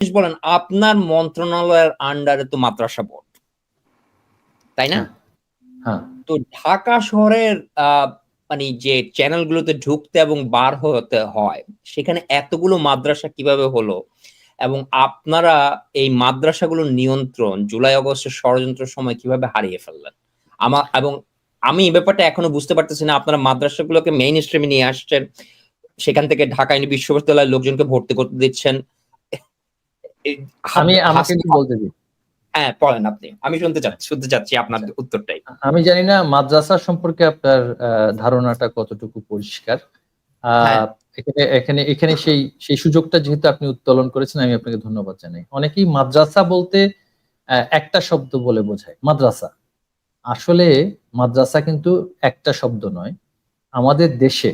বলেন আপনার মন্ত্রণালয়ের আন্ডারে তো মাদ্রাসা বোর্ড তাই না? হ্যাঁ তো ঢাকা শহরের মানে যে চ্যানেলগুলোতে ঢুকতে এবং বার হতে হয় সেখানে এতগুলো মাদ্রাসা কীভাবে হলো? এবং আপনারা এই মাদ্রাসাগুলোর নিয়ন্ত্রণ জুলাই আগস্টের ষড়যন্ত্র সময় কীভাবে হারিয়ে ফেললেন? আমার এবং আমি এই ব্যাপারটা এখনও বুঝতে পারতেছি না আপনারা মাদ্রাসাগুলোকে মেইন স্ট্রিমে নিয়ে আসছেন সেখান থেকে ঢাকা বিশ্ববিদ্যালয়ের লোকজনকে ভর্তি করতে দিচ্ছেন আমি আমাকে বলতে দিই হ্যাঁ বলেন আপনি। আমি শুনতে চাচ্ছি শুনতে চাচ্ছি আপনার উত্তরটাই। আমি জানি না মাদ্রাসা সম্পর্কে আপনার ধারণাটা কতটুকু পরিষ্কার। হ্যাঁ। এখানে এখানে এখানে সেই সেই সুযোগটা যেহেতু আপনি উত্তোলন করেছেন আমি আপনাকে ধন্যবাদ জানাই। অনেকেই মাদ্রাসা বলতে আহ, একটা শব্দ বলে বোঝায় মাদ্রাসা। আসলে মাদ্রাসা কিন্তু একটা শব্দ নয় আমাদের দেশে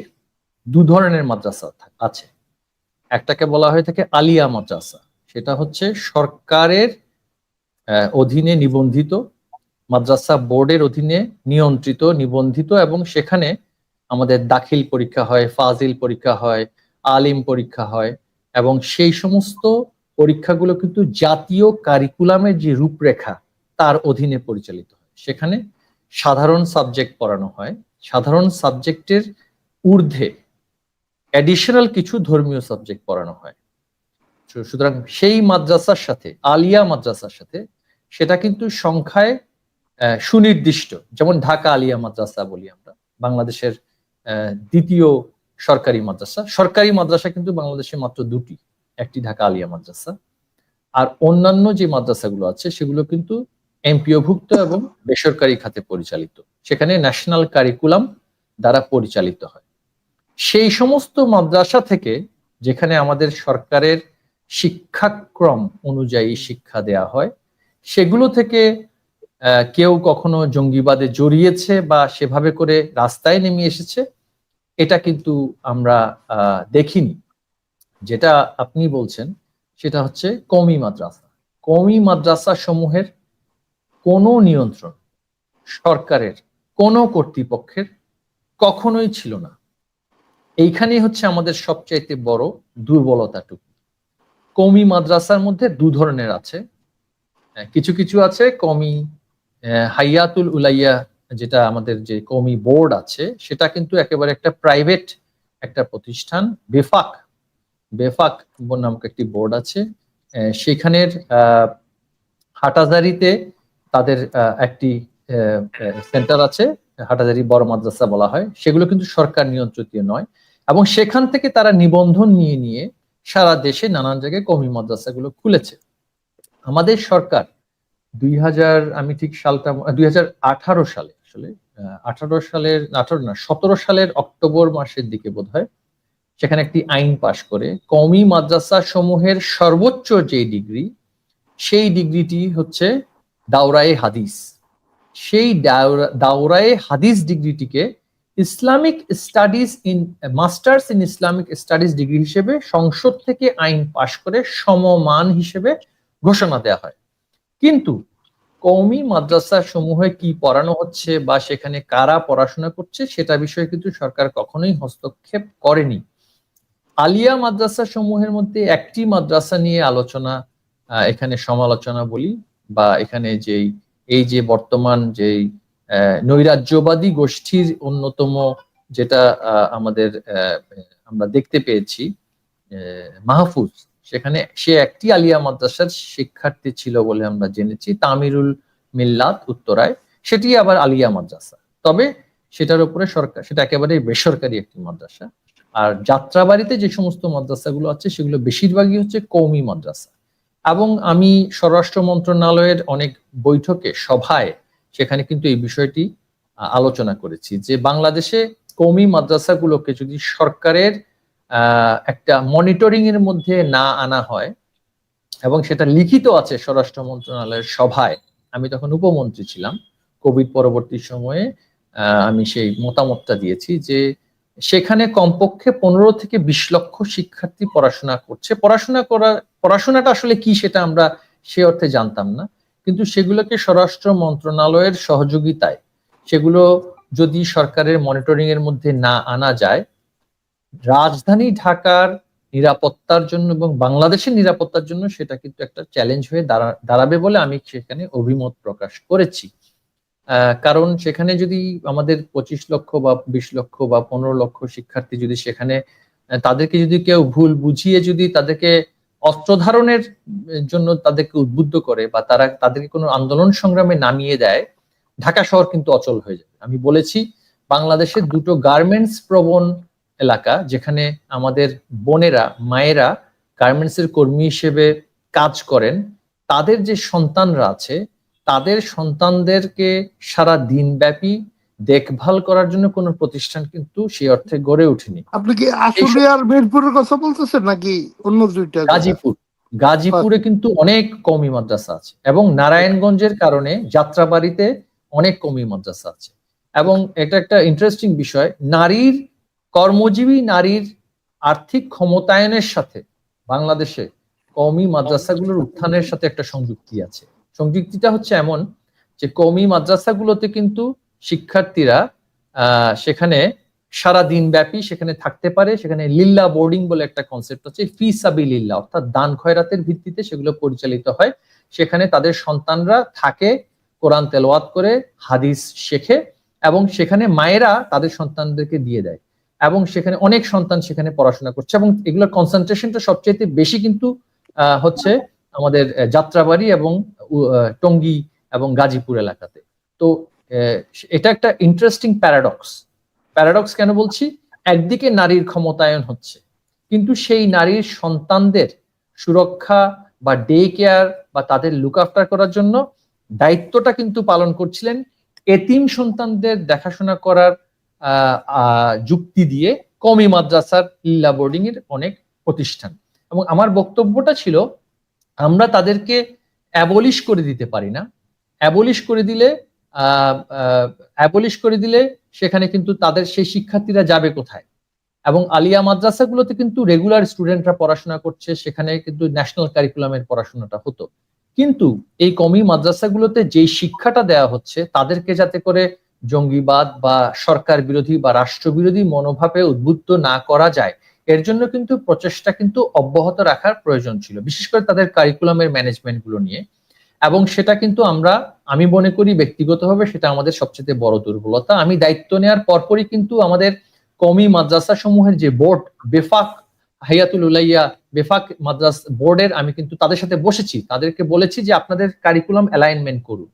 দু ধরনের মাদ্রাসা আছে। একটাকে বলা হয়ে থাকে আলিয়া মাদ্রাসা। সেটা হচ্ছে সরকারের অধীনে নিবন্ধিত, মাদ্রাসা বোর্ডের অধীনে নিয়ন্ত্রিত, নিবন্ধিত এবং সেখানে আমাদের দাখিল পরীক্ষা হয়, ফাজিল পরীক্ষা হয়, আলিম পরীক্ষা হয় এবং সেই সমস্ত পরীক্ষাগুলো কিন্তু জাতীয় কারিকুলামের যে রূপরেখা তার অধীনে পরিচালিত হয়। সেখানে সাধারণ সাবজেক্ট পড়ানো হয়। সাধারণ সাবজেক্টের ঊর্ধ্বে অ্যাডিশনাল কিছু ধর্মীয় সাবজেক্ট পড়ানো হয়। সুতরাং সেই মাদ্রাসার সাথে, আলিয়া মাদ্রাসার সাথে, সেটা কিন্তু সংখ্যায় সুনির্দিষ্ট। যেমন ঢাকা আলিয়া মাদ্রাসা বলি আমরা। বাংলাদেশের দ্বিতীয় সরকারি মাদ্রাসা। সরকারি মাদ্রাসা কিন্তু বাংলাদেশে মাত্র দুটি। একটি ঢাকা আলিয়া মাদ্রাসা। আর অন্যান্য যে মাদ্রাসাগুলো আছে, সেগুলো কিন্তু এমপিওভুক্ত এবং বেসরকারি খাতে পরিচালিত। সেখানে ন্যাশনাল কারিকুলাম দ্বারা পরিচালিত হয়। সেই সমস্ত মাদ্রাসা থেকে, যেখানে আমাদের সরকারের শিক্ষাক্রম অনুযায়ী শিক্ষা দেয়া হয়। সেগুলো থেকে কেউ কখনো জঙ্গিবাদে জড়িয়েছে বা সেভাবে করে রাস্তায় নেমে এসেছে, এটা কিন্তু আমরা দেখিনি। যেটা আপনি বলছেন, সেটা হচ্ছে কমি মাদ্রাসা। কমি মাদ্রাসা সমূহের কোনো নিয়ন্ত্রণ সরকারের, কোনো কর্তৃপক্ষের কখনোই ছিল না। এইখানেই হচ্ছে আমাদের সবচাইতে বড় দুর্বলতাটুকু। কমি মাদ্রাসার মধ্যে দু ধরনের আছে। কিছু কিছু আছে, কমি হাইয়াতুল উলাইয়া যেটা আমাদের যে কমি বোর্ড আছে, সেটা কিন্তু একেবারে একটা প্রাইভেট একটা প্রতিষ্ঠান, বেফাক। বেফাক নামক একটি বোর্ড আছে। সেখানের হাটাজারিতে তাদের একটি সেন্টার আছে, হাটাজারি বড় মাদ্রাসা বলা হয়। সেগুলো কিন্তু সরকার নিয়ন্ত্রিত নয়। এবং সেখান থেকে তারা নিবন্ধন নিয়ে নিয়ে সারা দেশে নানান জায়গায় কমি মাদ্রাসাগুলো খুলেছে। আমাদের সরকার দুই হাজার, আমি ঠিক সালটা, দুই হাজার আঠারো সালে, আসলে আঠারো সালের, আঠারো না, সতেরো সালের অক্টোবর মাসের দিকে বোধ হয় সেখানে একটি আইন পাশ করে কমি মাদ্রাসা সমূহের সর্বোচ্চ যে ডিগ্রি, সেই ডিগ্রিটি হচ্ছে দাওরায়ে হাদিস। সেই দাওরা- দাওরায়ে হাদিস ডিগ্রিটিকে Islamic studies in, masters in Islamic studies degree হিসেবে সংসদ থেকে আইন পাশ করে সমমান হিসেবে ঘোষণা দেয়া হয়। কিন্তু কওমি মাদ্রাসা সমূহে কি পড়ানো হচ্ছে বা সেখানে কারা পড়াশোনা করছে সেটা বিষয়ে কিন্তু সরকার কখনোই হস্তক্ষেপ করেনি। আলিয়া মাদ্রাসা সমূহের মধ্যে একটি মাদ্রাসা নিয়ে আলোচনা এখানে সমালোচনা বলি বা এখানে যেই, এই যে বর্তমান যেই নৈরাজ্যবাদী গোষ্ঠীর অন্যতম যেটা আমাদের আমরা দেখতে পেয়েছি মাহফুজ। সেখানে সে একটি আলিয়া মাদ্রাসার শিক্ষার্থী ছিল বলে আমরা জেনেছি, তামিরুল মিল্লাত উত্তরায়। সেটি আবার আলিয়া মাদ্রাসা। তবে সেটার উপরে সরকার, সেটা একেবারে বেসরকারি একটি মাদ্রাসা। আর যাত্রাবাড়িতে যে সমস্ত মাদ্রাসাগুলো আছে, সেগুলো বেশিরভাগই হচ্ছে কৌমি মাদ্রাসা। এবং আমি স্বরাষ্ট্র মন্ত্রণালয়ের অনেক বৈঠকে, সভায় সেখানে কিন্তু এই বিষয়টি আলোচনা করেছি যে বাংলাদেশে কৌমি মাদ্রাসাগুলোকে যদি সরকারের একটা মনিটরিং এর মধ্যে না আনা হয় এবং সেটা লিখিত আছে স্বরাষ্ট্র মন্ত্রণালয়ের সভায়, আমি তখন উপমন্ত্রী ছিলাম। কোভিড পরবর্তী সময়ে আমি সেই মতামতটা দিয়েছি যে সেখানে কমপক্ষে পনেরো থেকে বিশ লক্ষ শিক্ষার্থী পড়াশোনা করছে। পড়াশোনা করা, পড়াশোনাটা আসলে কি সেটা আমরা সে অর্থে জানতাম না। কিন্তু সেগুলোকে স্বরাষ্ট্র মন্ত্রণালয়ের সহযোগিতায়, সেগুলো যদি সরকারের মনিটরিং এর মধ্যে না আনা যায়, রাজধানী ঢাকার নিরাপত্তার জন্য এবং বাংলাদেশের নিরাপত্তার জন্য সেটা কিন্তু একটা চ্যালেঞ্জ হয়ে দাঁড়া- দাঁড়াবে বলে আমি সেখানে অভিমত প্রকাশ করেছি। কারণ সেখানে যদি আমাদের পঁচিশ লক্ষ বা বিশ লক্ষ বা পনেরো লক্ষ শিক্ষার্থী যদি সেখানে, তাদেরকে যদি কেউ ভুল বুঝিয়ে যদি তাদেরকে অস্ত্র ধারণের জন্য তাদেরকে উদ্বুদ্ধ করে বা তারা তাদেরকে কোনো আন্দোলন সংগ্রামে নামিয়ে দেয়, ঢাকা শহর কিন্তু অচল হয়ে যাবে। আমি বলেছি, বাংলাদেশের দুটো গার্মেন্টস প্রবণ এলাকা, যেখানে আমাদের বোনেরা, মায়েরা গার্মেন্টস এর কর্মী হিসেবে কাজ করেন, তাদের যে সন্তানরা আছে, তাদের সন্তানদেরকে সারা দিনব্যাপী দেখভাল করার জন্য কোনো প্রতিষ্ঠান কিন্তু সেই অর্থে গড়ে ওঠেনি। আপনি কি আশুলিয়ার মিরপুরের কথা বলতেছেন নাকি অন্য দুইটা গাজীপুর। গাজীপুরে কিন্তু অনেক কমি মাদ্রাসা আছে এবং নারায়ণগঞ্জের কারণে যাত্রাবাড়িতে অনেক কমি মাদ্রাসা আছে। এবং এটা একটা ইন্টারেস্টিং বিষয় নারীর কর্মজীবী নারীর আর্থিক ক্ষমতায়নের সাথে বাংলাদেশে কমি মাদ্রাসাগুলোর উত্থানের সাথে একটা সংযুক্তি আছে। সংযুক্তিটা হচ্ছে এমন যে কমি মাদ্রাসাগুলোতে কিন্তু শিক্ষার্থীরা সেখানে সারা দিন ব্যাপী সেখানে থাকতে পারে। সেখানে লিল্লা বোর্ডিং বলে একটা কনসেপ্ট হচ্ছে ফি সাবি লিল্লা অর্থাৎ দান খয়রাতের ভিত্তিতে সেগুলো পরিচালিত হয়। সেখানে তাদের সন্তানরা থাকে, কোরআন তেলাওয়াত করে, হাদিস শেখে এবং সেখানে মায়েরা তাদের সন্তানদেরকে দিয়ে দেয় এবং সেখানে অনেক সন্তান সেখানে পড়াশোনা করছে এবং এগুলোর কনসেন্ট্রেশনটা সবচেয়ে বেশি কিন্তু হচ্ছে আমাদের যাত্রাবাড়ি এবং টঙ্গী এবং গাজীপুর এলাকাতে। তো এটা একটা ইন্টারেস্টিং প্যারাডক্স প্যারাডক্স কেন বলছি? একদিকে নারীর ক্ষমতায়ন হচ্ছে, কিন্তু সেই নারীর সন্তানদের সুরক্ষা বা ডে কেয়ার বা তাদের লুক আফটার করার জন্য দায়িত্বটা কিন্তু পালন করছিলেন এতিম সন্তানদের দেখাশোনা করার যুক্তি দিয়ে কমি মাদ্রাসার লিল্লা বোর্ডিং এর অনেক প্রতিষ্ঠান। এবং আমার বক্তব্যটা ছিল, আমরা তাদেরকে অ্যাবলিশ করে দিতে পারি না। অ্যাবলিশ করে দিলে অ্যাবলিশ করে দিলে সেখানে কিন্তু তাদের সেই শিক্ষার্থীরা যাবে কোথায়? এবং আলিয়া মাদ্রাসাগুলোতে কিন্তু রেগুলার স্টুডেন্টরা পড়াশোনা করছে, সেখানে কিন্তু ন্যাশনাল কারিকুলামের পড়াশোনাটা হতো। কিন্তু এই কমি মাদ্রাসাগুলোতে যেই শিক্ষাটা দেওয়া হচ্ছে, তাদেরকে যাতে করে জঙ্গিবাদ বা সরকার বিরোধী বা রাষ্ট্রবিরোধী মনোভাবে উদ্বুদ্ধ না করা যায়, এর জন্য কিন্তু প্রচেষ্টা কিন্তু অব্যাহত রাখার প্রয়োজন ছিল। বিশেষ করে তাদের কারিকুলামের ম্যানেজমেন্টগুলো নিয়ে। এবং সেটা কিন্তু আমরা, আমি মনে করি ব্যক্তিগতভাবে সেটা আমাদের সবচেয়ে বড় দুর্বলতা। আমি দায়িত্ব নেওয়ার পরপরই কিন্তু আমাদের কমি মাদ্রাসা সমূহের যে বোর্ড, বেফাক হাইয়াতুল উলাইয়া, বেফাক মাদ্রাস বোর্ডের আমি কিন্তু তাদের সাথে বসেছি। তাদেরকে বলেছি যে আপনাদের কারিকুলাম অ্যালাইনমেন্ট করুন।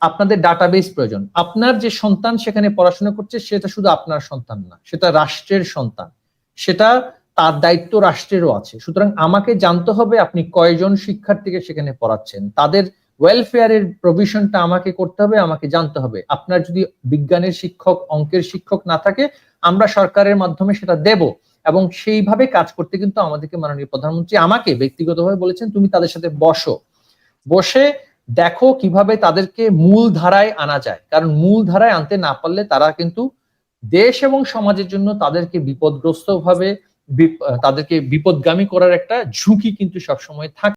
আপনাদের ডাটাবেস প্রয়োজন। আপনার যে সন্তান সেখানে পড়াশোনা করছে, সেটা শুধু আপনার সন্তান না, সেটা রাষ্ট্রের সন্তান। সেটা তার দায়িত্ব রাষ্ট্রেরও আছে। সুতরাং আমাকে জানতে হবে আপনি কয়জন শিক্ষার্থীকে সেখানে পড়াচ্ছেন। তাদের ওয়েলফেয়ারের প্রভিশনটা আমাকে করতে হবে, আমাকে জানতে হবে। আপনার যদি বিজ্ঞানের শিক্ষক, অঙ্কের শিক্ষক না থাকে, আমরা সরকারের মাধ্যমে সেটা দেব এবং সেইভাবে কাজ করতে কিন্তু আমাদেরকে মাননীয় প্রধানমন্ত্রী আমাকে ব্যক্তিগতভাবে বলেছেন, তুমি তাদের সাথে বসো। বসে দেখো কীভাবে তাদেরকে মূল ধারায় আনা যায়। কারণ মূল ধারায় আনতে না পারলে তারা কিন্তু দেশ এবং সমাজের জন্য তাদেরকে বিপদগ্রস্ত ভাবে তাদেরকে বিপদগামী করার একটা ঝুঁকি কিন্তু সবসময় থাকে।